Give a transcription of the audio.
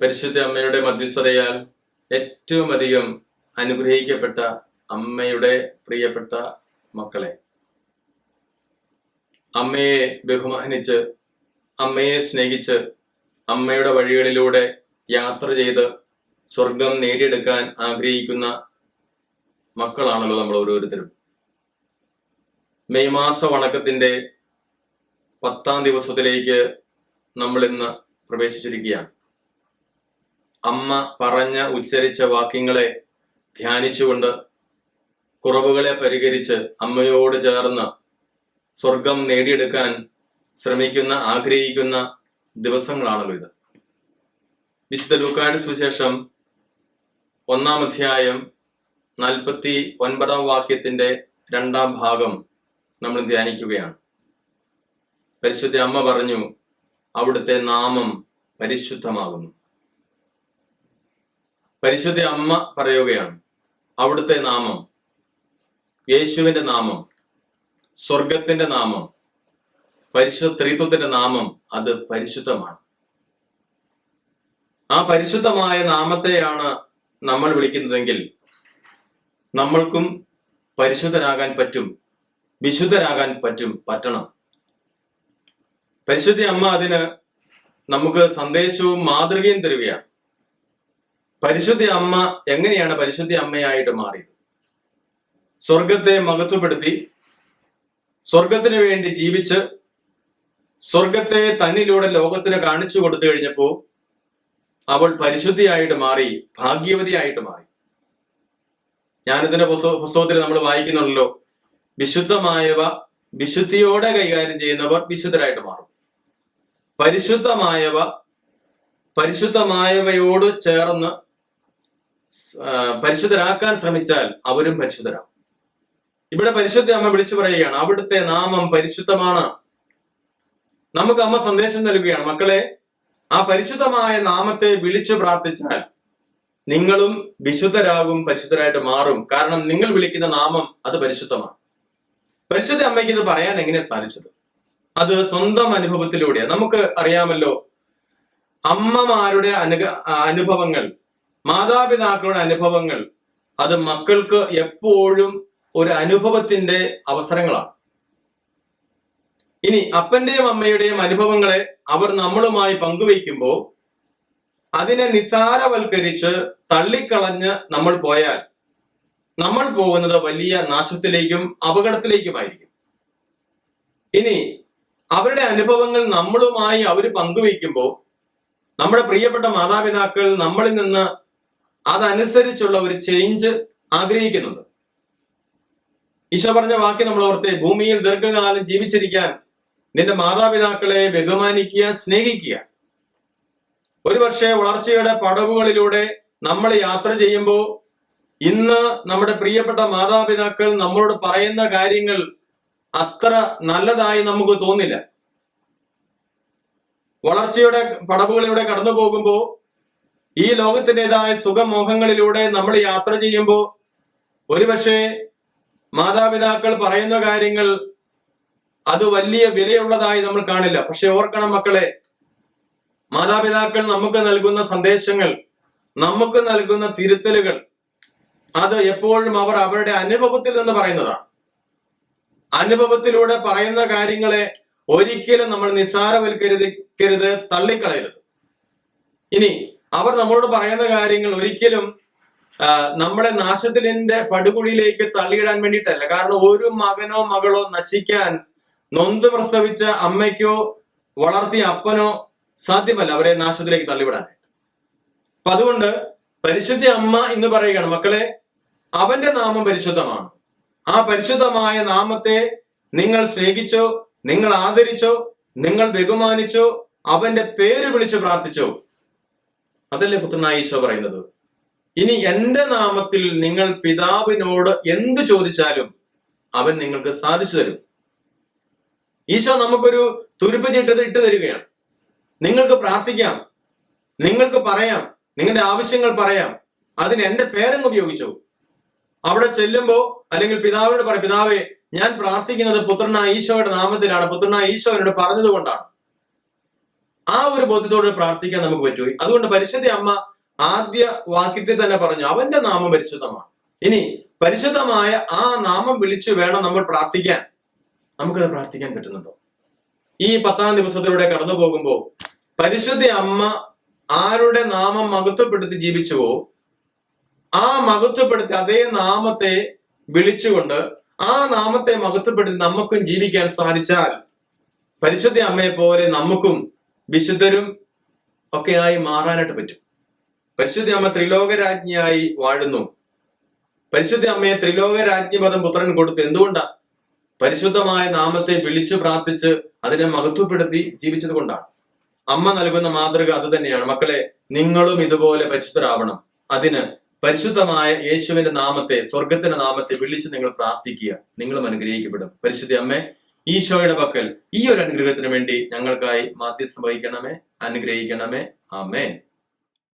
പരിശുദ്ധ അമ്മയുടെ മധ്യസ്ഥതയാൽ ഏറ്റവും അധികം അനുഗ്രഹിക്കപ്പെട്ട അമ്മയുടെ പ്രിയപ്പെട്ട മക്കളെ അമ്മയെ ബഹുമാനിച്ച് അമ്മയെ സ്നേഹിച്ച് അമ്മയുടെ വഴികളിലൂടെ യാത്ര ചെയ്ത് സ്വർഗം നേടിയെടുക്കാൻ ആഗ്രഹിക്കുന്ന മക്കളാണല്ലോ നമ്മൾ ഓരോരുത്തരും. മെയ് മാസ വണക്കത്തിന്റെ പത്താം ദിവസത്തിലേക്ക് നമ്മൾ ഇന്ന് പ്രവേശിച്ചിരിക്കുകയാണ്. അമ്മ പറഞ്ഞ ഉച്ചരിച്ച വാക്യങ്ങളെ ധ്യാനിച്ചുകൊണ്ട് കുറവുകളെ പരിഹരിച്ച് അമ്മയോട് ചേർന്ന് സ്വർഗം നേടിയെടുക്കാൻ ശ്രമിക്കുന്ന ആഗ്രഹിക്കുന്ന ദിവസങ്ങളാണല്ലോ ഇത്. വിശുദ്ധ ലൂക്കാട് സുവിശേഷം ഒന്നാം അധ്യായം നാൽപ്പത്തി ഒൻപതാം വാക്യത്തിന്റെ രണ്ടാം ഭാഗം നമ്മൾ ധ്യാനിക്കുകയാണ്. പരിശുദ്ധ അമ്മ പറഞ്ഞു അവിടുത്തെ നാമം പരിശുദ്ധമാകുന്നു. പരിശുദ്ധ അമ്മ പറയുകയാണ് അവിടുത്തെ നാമം യേശുവിന്റെ നാമം സ്വർഗത്തിന്റെ നാമം പരിശുദ്ധ ത്രിത്വത്തിന്റെ നാമം അത് പരിശുദ്ധമാണ്. ആ പരിശുദ്ധമായ നാമത്തെയാണ് നമ്മൾ വിളിക്കുന്നതെങ്കിൽ നമ്മൾക്കും പരിശുദ്ധരാകാൻ പറ്റും വിശുദ്ധരാകാൻ പറ്റും പറ്റണം. പരിശുദ്ധ അമ്മ അതിന് നമുക്ക് സന്ദേശവും മാതൃകയും തരികയാണ്. പരിശുദ്ധ അമ്മ എങ്ങനെയാണ് പരിശുദ്ധി അമ്മയായിട്ട് മാറിയത്? സ്വർഗത്തെ മഹത്വപ്പെടുത്തി സ്വർഗത്തിന് വേണ്ടി ജീവിച്ച് സ്വർഗത്തെ തന്നിലൂടെ ലോകത്തിന് കാണിച്ചു കൊടുത്തു കഴിഞ്ഞപ്പോ അവൾ പരിശുദ്ധിയായിട്ട് മാറി ഭാഗ്യവതിയായിട്ട് മാറി. പുസ്ത- പുസ്തകത്തിൽ നമ്മൾ വായിക്കുന്നുണ്ടല്ലോ. വിശുദ്ധമായവ വിശുദ്ധിയോടെ കൈകാര്യം ചെയ്യുന്നവർ വിശുദ്ധരായിട്ട് മാറും. പരിശുദ്ധമായവ പരിശുദ്ധമായവയോട് ചേർന്ന് പരിശുദ്ധരാക്കാൻ ശ്രമിച്ചാൽ അവരും പരിശുദ്ധരാകും. ഇവിടെ പരിശുദ്ധ അമ്മ വിളിച്ചു പറയുകയാണ് അവിടുത്തെ നാമം പരിശുദ്ധമാണ്. നമുക്ക് അമ്മ സന്ദേശം നൽകുകയാണ് മക്കളെ ആ പരിശുദ്ധമായ നാമത്തെ വിളിച്ചു പ്രാർത്ഥിച്ചാൽ നിങ്ങളും വിശുദ്ധരാകും പരിശുദ്ധരായിട്ട് മാറും. കാരണം നിങ്ങൾ വിളിക്കുന്ന നാമം അത് പരിശുദ്ധമാണ്. പരിശുദ്ധ അമ്മയ്ക്ക് ഇത് പറയാൻ എങ്ങനെ സാധിച്ചത്? അത് സ്വന്തം അനുഭവത്തിലൂടെയാണ് നമുക്ക് അറിയാമല്ലോ അമ്മമാരുടെ അനുഭവങ്ങൾ മാതാപിതാക്കളുടെ അനുഭവങ്ങൾ അത് മക്കൾക്ക് എപ്പോഴും ഒരു അനുഭവത്തിന്റെ അവസരങ്ങളാണ്. ഇനി അപ്പന്റെയും അമ്മയുടെയും അനുഭവങ്ങളെ അവർ നമ്മളുമായി പങ്കുവയ്ക്കുമ്പോൾ അതിനെ നിസാരവൽക്കരിച്ച് തള്ളിക്കളഞ്ഞ് നമ്മൾ പോയാൽ നമ്മൾ പോകുന്നത് വലിയ നാശത്തിലേക്കും അപകടത്തിലേക്കുമായിരിക്കും. ഇനി അവരുടെ അനുഭവങ്ങൾ നമ്മളുമായി അവർ പങ്കുവയ്ക്കുമ്പോൾ നമ്മുടെ പ്രിയപ്പെട്ട മാതാപിതാക്കൾ നമ്മളിൽ നിന്ന് അതനുസരിച്ചുള്ള ഒരു ചേഞ്ച് ആഗ്രഹിക്കുന്നുണ്ട്. ഈശോ പറഞ്ഞ വാക്യം നമ്മൾ ഓർത്തെ ഭൂമിയിൽ ദീർഘകാലം ജീവിച്ചിരിക്കാൻ നിന്റെ മാതാപിതാക്കളെ ബഹുമാനിക്കുക സ്നേഹിക്കുക. ഒരുപക്ഷെ വളർച്ചയുടെ പടവുകളിലൂടെ നമ്മൾ യാത്ര ചെയ്യുമ്പോൾ ഇന്ന് നമ്മുടെ പ്രിയപ്പെട്ട മാതാപിതാക്കൾ നമ്മളോട് പറയുന്ന കാര്യങ്ങൾ അത്ര നല്ലതായി നമുക്ക് തോന്നില്ല. വളർച്ചയുടെ പടവുകളിലൂടെ കടന്നു പോകുമ്പോൾ ഈ ലോകത്തിന്റെതായ സുഖമോഹങ്ങളിലൂടെ നമ്മൾ യാത്ര ചെയ്യുമ്പോൾ ഒരുപക്ഷെ മാതാപിതാക്കൾ പറയുന്ന കാര്യങ്ങൾ അത് വലിയ വിലയുള്ളതായി നമ്മൾ കാണില്ല. പക്ഷെ ഓർക്കണം മക്കളെ മാതാപിതാക്കൾ നമുക്ക് നൽകുന്ന സന്ദേശങ്ങൾ നമുക്ക് നൽകുന്ന തിരുത്തലുകൾ അത് എപ്പോഴും അവർ അവരുടെ അനുഭവത്തിൽ നിന്ന് പറയുന്നതാണ്. അനുഭവത്തിലൂടെ പറയുന്ന കാര്യങ്ങളെ ഒരിക്കലും നമ്മൾ നിസ്സാരവൽക്കരുതിക്കരുത് തള്ളിക്കളയരുത്. ഇനി അവർ നമ്മളോട് പറയുന്ന കാര്യങ്ങൾ ഒരിക്കലും നമ്മുടെ നാശത്തിന്റെ പടുകുഴിയിലേക്ക് തള്ളിയിടാൻ വേണ്ടിയിട്ടല്ല. കാരണം ഒരു മകനോ മകളോ നശിക്കാൻ നൊന്ത് പ്രസവിച്ച അമ്മയ്ക്കോ വളർത്തിയ അപ്പനോ സാധ്യമല്ല അവരെ നാശത്തിലേക്ക് തള്ളിവിടാൻ. അപ്പൊ അതുകൊണ്ട് പരിശുദ്ധ അമ്മ എന്ന് പറയുകയാണ് മക്കളെ അവന്റെ നാമം പരിശുദ്ധമാണ്. ആ പരിശുദ്ധമായ നാമത്തെ നിങ്ങൾ സ്നേഹിച്ചോ നിങ്ങൾ ആദരിച്ചോ നിങ്ങൾ ബഹുമാനിച്ചോ അവന്റെ പേര് വിളിച്ചു പ്രാർത്ഥിച്ചോ അതല്ലേ പുത്രനായ ഈശോ പറയുന്നത്? ഇനി എന്റെ നാമത്തിൽ നിങ്ങൾ പിതാവിനോട് എന്ത് ചോദിച്ചാലും അവൻ നിങ്ങൾക്ക് സാധിച്ചു തരും. ഈശോ നമുക്കൊരു തുരുപ്പ് ഇട്ട് തരികയാണ്. നിങ്ങൾക്ക് പ്രാർത്ഥിക്കാം. നിങ്ങൾക്ക് പറയാം. നിങ്ങളുടെ ആവശ്യങ്ങൾ പറയാം. അതിന് എന്റെ പേരങ്ങ് ഉപയോഗിച്ചു? അവിടെ ചെല്ലുമ്പോൾ അല്ലെങ്കിൽ പിതാവിനോട് പറയും പിതാവേ ഞാൻ പ്രാർത്ഥിക്കുന്നത് പുത്രനായ ഈശോയുടെ നാമത്തിലാണ്. പുത്രനായ ഈശോ എന്നോട് പറഞ്ഞത് കൊണ്ടാണ്. ആ ഒരു ബോധ്യത്തോടെ പ്രാർത്ഥിക്കാൻ നമുക്ക് പറ്റൂ അതുകൊണ്ട് പരിശുദ്ധ അമ്മ ആദ്യ വാക്യത്തിൽ തന്നെ പറഞ്ഞു അവന്റെ നാമം പരിശുദ്ധമാണ്. ഇനി പരിശുദ്ധമായ ആ നാമം വിളിച്ചു വേണം നമ്മൾ പ്രാർത്ഥിക്കാൻ. നമുക്കത് പ്രാർത്ഥിക്കാൻ പറ്റുന്നുണ്ടോ? ഈ പത്താം ദിവസത്തിലൂടെ കടന്നു പോകുമ്പോൾ പരിശുദ്ധ അമ്മ ആരുടെ നാമം മഹത്വപ്പെടുത്തി ജീവിച്ചുവോ ആ മഹത്വപ്പെടുത്തി അതേ നാമത്തെ വിളിച്ചുകൊണ്ട് ആ നാമത്തെ മഹത്വപ്പെടുത്തി നമുക്കും ജീവിക്കാൻ സാധിച്ചാൽ പരിശുദ്ധ അമ്മയെ പോലെ നമുക്കും വിശുദ്ധരും ഒക്കെയായി മാറാനായിട്ട് പറ്റും. പരിശുദ്ധ അമ്മ ത്രിലോകരാജ്ഞിയായി വാഴുന്നു. പരിശുദ്ധ അമ്മയെ ത്രിലോകരാജ്ഞി പദം പുത്രൻ കൊടുത്തു എന്തുകൊണ്ടാ? പരിശുദ്ധമായ നാമത്തെ വിളിച്ചു പ്രാർത്ഥിച്ച് അതിനെ മഹത്വപ്പെടുത്തി ജീവിച്ചത് കൊണ്ടാണ്. അമ്മ നൽകുന്ന മാതൃക അത് തന്നെയാണ്. മക്കളെ നിങ്ങളും ഇതുപോലെ പരിശുദ്ധരാവണം. അതിന് പരിശുദ്ധമായ യേശുവിന്റെ നാമത്തെ സ്വർഗത്തിന്റെ നാമത്തെ വിളിച്ച് നിങ്ങൾ പ്രാർത്ഥിക്കുക. നിങ്ങളും അനുഗ്രഹിക്കപ്പെടും. പരിശുദ്ധ അമ്മേ ഈശോയുടെ പക്കൽ ഈ ഒരു അനുഗ്രഹത്തിന് വേണ്ടി ഞങ്ങൾക്കായി മാധ്യസ്ഥ വഹിക്കണമേ അനുഗ്രഹിക്കണമേ. ആമേൻ.